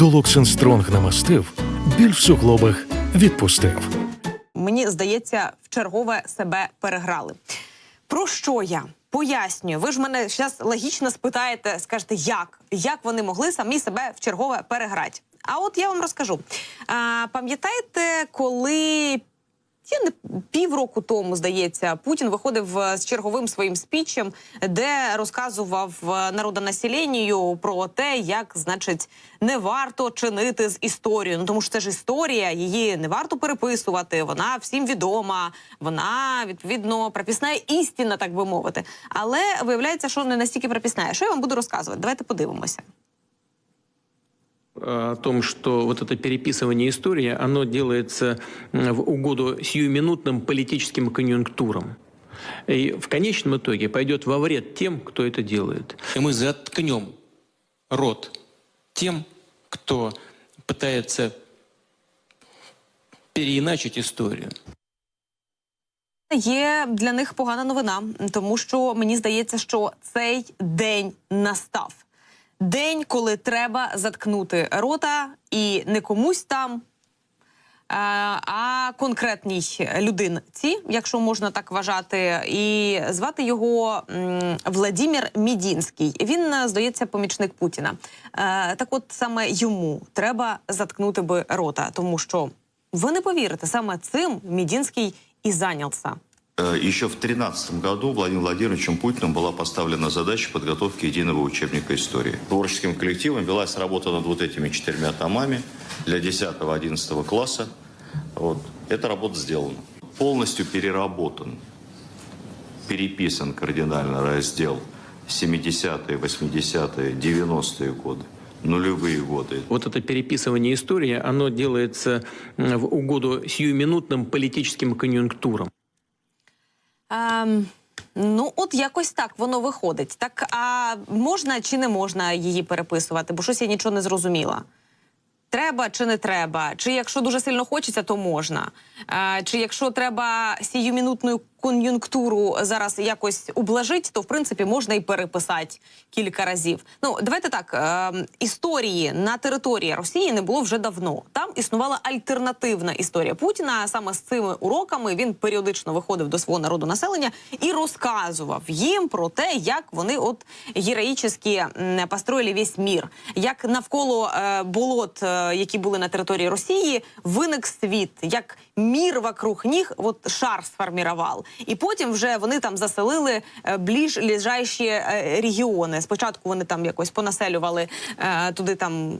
Долоксен Стронг намастив, біль в суглобах відпустив. Мені здається, в чергове себе переграли. Про що я? Пояснюю, ви ж мене зараз логічно спитаєте, скажете, як? Як вони могли самі себе в чергове переграти? А от я вам розкажу. А, пам'ятаєте, коли я не півроку тому, здається, Путін виходив е, з черговим своїм спічем, де розказував е, народонаселенню про те, як значить не варто чинити з історією. Ну тому що це ж історія, її не варто переписувати. Вона всім відома, вона відповідно пропісна істина, так би мовити. Але виявляється, що не настільки пропісна. Що я вам буду розказувати? Давайте подивимося. о том, что вот это переписывание истории, оно делается м, в угоду сиюминутным политическим конъюнктурам. И в конечном итоге пойдет во вред тем, кто это делает. И мы заткнем рот тем, кто пытается переиначить историю. Є для них погана новина, тому що мені здається, що цей день настав. День, коли треба заткнути рота і не комусь там, а, а конкретній людинці, якщо можна так вважати, і звати його м, Владимир Мідінський. Він, е, здається, помічник Путіна. Е, так, от саме йому треба заткнути би рота, тому що ви не повірите, саме цим Мідінський і зайнявся. Э, Еще в 2013 году Владимиром Владимировичем Путиным была поставлена задача подготовки единого учебника истории. Творческим коллективом велась работа над вот этими четырьмя томами для 10-11 класса. Вот. Эта работа сделана. Полностью переработан, переписан кардинально раздел 70-е, 80-е, 90-е годы, нулевые годы. Вот это переписывание истории, оно делается в угоду сиюминутным политическим конъюнктурам. Ем, ну, от якось так воно виходить. Так а можна чи не можна її переписувати? Бо щось я нічого не зрозуміла. Треба чи не треба? Чи якщо дуже сильно хочеться, то можна. Е, чи якщо треба сіюмінутну кон'юнктуру зараз якось ублажити, то в принципі можна і переписати кілька разів. Ну давайте так. Е, історії на території Росії не було вже давно. Там існувала альтернативна історія Путіна. Саме з цими уроками він періодично виходив до свого народу населення і розказував їм про те, як вони от героїчно м, построїли весь мір, як навколо е, болот, е, які були на території Росії, виник світ, як мір вокруг них от шар сформував. І потім вже вони там заселили е, ближ лежащі е, регіони. Спочатку вони там якось понаселювали е, туди там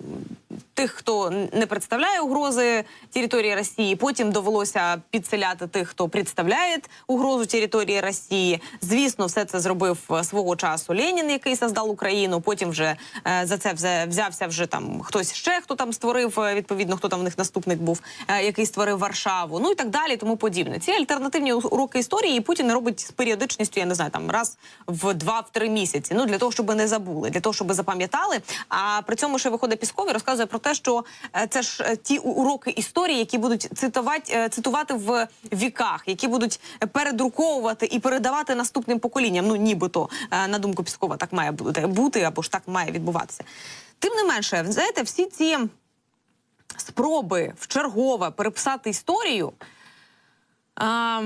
тих, хто не представляє угрози території Росії. Потім довелося підселяти тих, хто представляє угрозу території Росії. Звісно, все це зробив е, свого часу Ленін, який создав Україну. Потім вже е, за це взявся вже там хтось ще, хто там створив е, відповідно, хто там в них наступник був, е, який створив Варшаву. Ну і так далі, тому подібне. Ці альтернативні уроки історії Путін робить з періодичністю, я не знаю, там раз в два-три місяці. Ну для того, щоб не забули, для того, щоб запам'ятали. А при цьому ще виходить Пісков і розказує про те, що е, це ж е, ті уроки історії, які будуть цитувати, е, цитувати в віках, які будуть передруковувати і передавати наступним поколінням. Ну нібито на думку Піскова, так має бути або ж так має відбуватися. Тим не менше, знаєте, всі ці спроби в чергове переписати історію. А,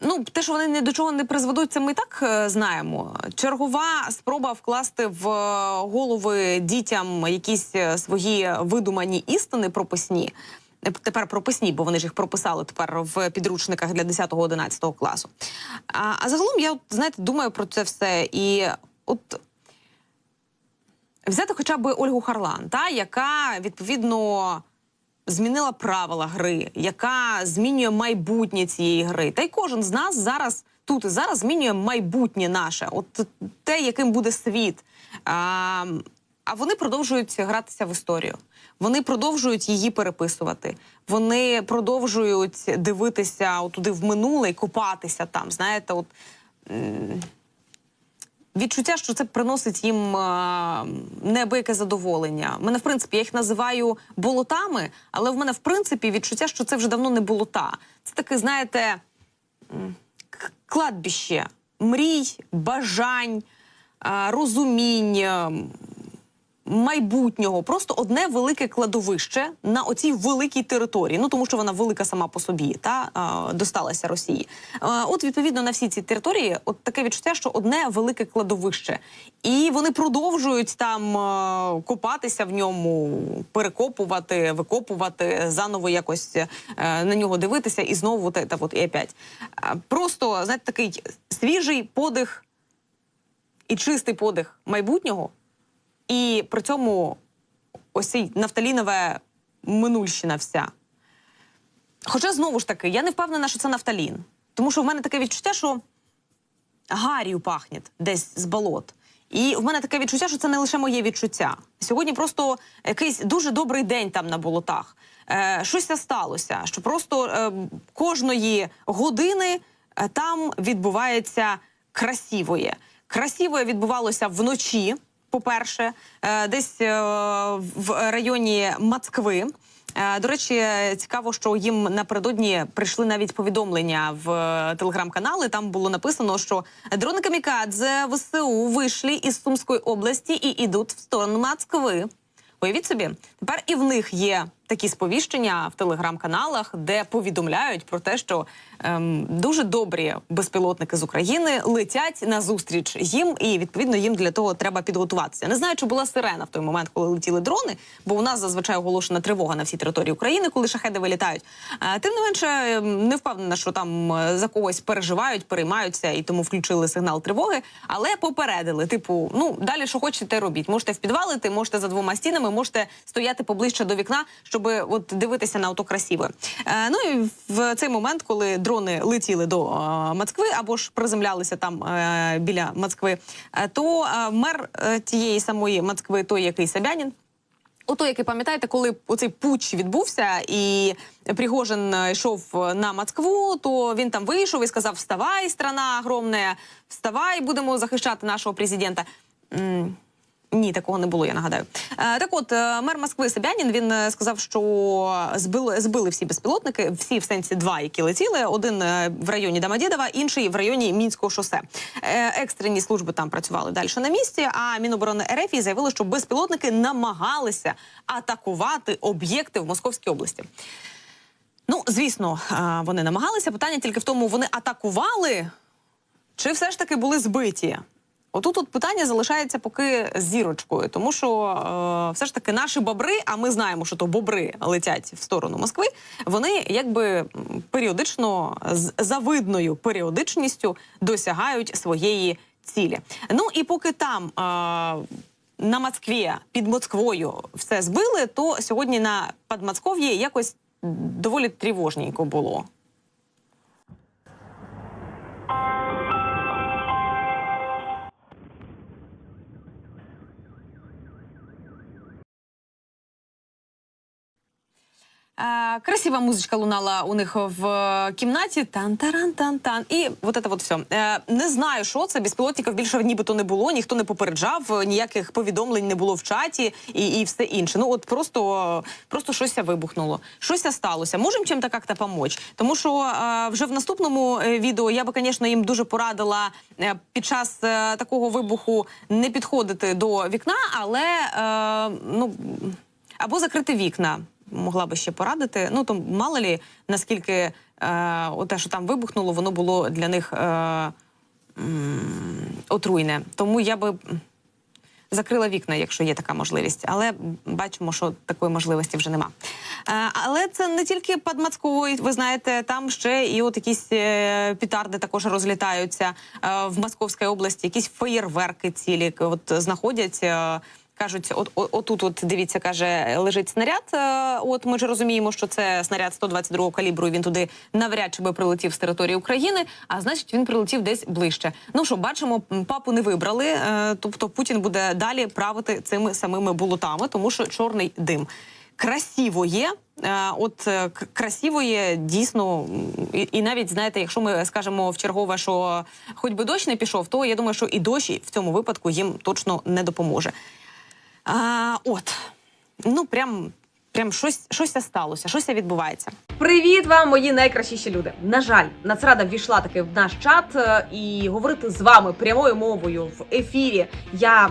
ну, те, що вони ні до чого не призведуть, це ми і так е, знаємо. Чергова спроба вкласти в е, голови дітям якісь е, свої видумані істини прописні. Тепер прописні, бо вони ж їх прописали тепер в підручниках для 10-11 класу. А, а загалом я, знаєте, думаю про це все. І от взяти хоча б Ольгу Харлан, та, яка відповідно змінила правила гри, яка змінює майбутнє цієї гри. Та й кожен з нас зараз тут і зараз змінює майбутнє наше, от те, яким буде світ. А, а вони продовжують гратися в історію. Вони продовжують її переписувати. Вони продовжують дивитися туди в минуле і копатися там. Знаєте, от відчуття, що це приносить їм е, неабияке задоволення. Мене, в принципі, я їх називаю болотами, але в мене, в принципі, відчуття, що це вже давно не болота. Це таке, знаєте, кладбище мрій, бажань, розумінь. розуміння, майбутнього, просто одне велике кладовище на оцій великій території. Ну тому що вона велика сама по собі, та е, досталася Росії. Е, от відповідно на всі ці території, от таке відчуття, що одне велике кладовище, і вони продовжують там е, копатися в ньому, перекопувати, викопувати, заново якось е, на нього дивитися, і знову та, та от і опять. Е, Просто знаєте, такий свіжий подих і чистий подих майбутнього, і при цьому ось цей нафталінове минульщина вся. Хоча знову ж таки, я не впевнена, що це нафталін. Тому що в мене таке відчуття, що гарію пахне десь з болот. І в мене таке відчуття, що це не лише моє відчуття. Сьогодні просто якийсь дуже добрий день там на болотах. Е, щось сталося, що просто е, кожної години е, там відбувається красивоє. Красивоє відбувалося вночі. По-перше, е, десь е, в районі Москви. Е, До речі, цікаво, що їм напередодні прийшли навіть повідомлення в телеграм-канали. Там було написано, що дрони камікадзе ВСУ вийшли із Сумської області і йдуть в сторону Москви. Уявіть собі, тепер і в них є такі сповіщення в телеграм-каналах, де повідомляють про те, що ем, дуже добрі безпілотники з України летять на зустріч їм, і відповідно їм для того треба підготуватися. Не знаю, чи була сирена в той момент, коли летіли дрони, бо у нас зазвичай оголошена тривога на всій території України, коли шахеди вилітають. Е, тим не менше, ем, не впевнена, що там е, за когось переживають, переймаються і тому включили сигнал тривоги, але попередили. Типу, ну далі що хочете, робіть. Можете в підвал іти, можете за двома стінами, можете стояти поближче до вікна, щоб от дивитися на ото красиве. Е, ну і в цей момент, коли дрони летіли до е, Москви або ж приземлялися там е, біля Москви, е, то е, мер е, тієї самої Москви, той який Собянін, Ото, який пам'ятаєте, коли оцей путч відбувся, і Пригожин е, йшов на Москву, то він там вийшов і сказав: Вставай, страна огромна, вставай, будемо захищати нашого президента. Ні, такого не було, я нагадаю. Е, так от, е, мер Москви Собянін він е, сказав, що збили, збили всі безпілотники, всі в сенсі два, які летіли. Один в районі Домодєдова, інший в районі Мінського шосе. Екстрені служби там працювали далі на місці. А Міноборони РФ заявили, що безпілотники намагалися атакувати об'єкти в Московській області. Ну, звісно, вони намагалися. Питання тільки в тому, вони атакували чи все ж таки були збиті? Отут от питання залишається поки зірочкою, тому що е, все ж таки наші бобри, а ми знаємо, що то бобри летять в сторону Москви. Вони якби періодично з завидною періодичністю досягають своєї цілі. Ну і поки там. Е, на Москві під Москвою все збили, то сьогодні на Подмосков'ї якось доволі тривожненько було. Е, красива музичка лунала у них в е, кімнаті. Тан-таран-тан-тан. І от це от все. Е, не знаю, що це. Безпілотників більше нібито не було, ніхто не попереджав, ніяких повідомлень не було в чаті і, і все інше. Ну от просто, просто щось вибухнуло. Щось сталося. Можемо чим-то як-то помочь. Тому що вже в наступному відео я би, звісно, їм дуже порадила під час такого вибуху не підходити до вікна, але ну або закрити вікна. Могла би ще порадити. Ну то мало лі наскільки е, те, що там вибухнуло, воно було для них е, отруйне. Тому я би закрила вікна, якщо є така можливість. Але бачимо, що такої можливості вже нема. Е, але це не тільки під ви знаєте, там ще і от якісь е, петарди також розлітаються е, в Московській області, якісь феєрверки цілі от знаходять. Е, Кажуть, от, от отут, от дивіться, каже, лежить снаряд. Е, От ми ж розуміємо, що це снаряд 122 калібру. і Він туди навряд чи би прилетів з території України. А значить, він прилетів десь ближче. Ну що, бачимо, папу не вибрали. е, Тобто Путін буде далі правити цими самими болотами, тому що чорний дим. Красиво є. Е, От красиво є дійсно, і, і навіть знаєте, якщо ми скажемо в чергове, що хоч би дощ не пішов, то я думаю, що і дощ в цьому випадку їм точно не допоможе. А, от, ну прям, прям щось, щось сталося, щось відбувається. Привіт вам, мої найкращіші люди. На жаль, Нацрада ввійшла таки в наш чат е, і говорити з вами прямою мовою в ефірі я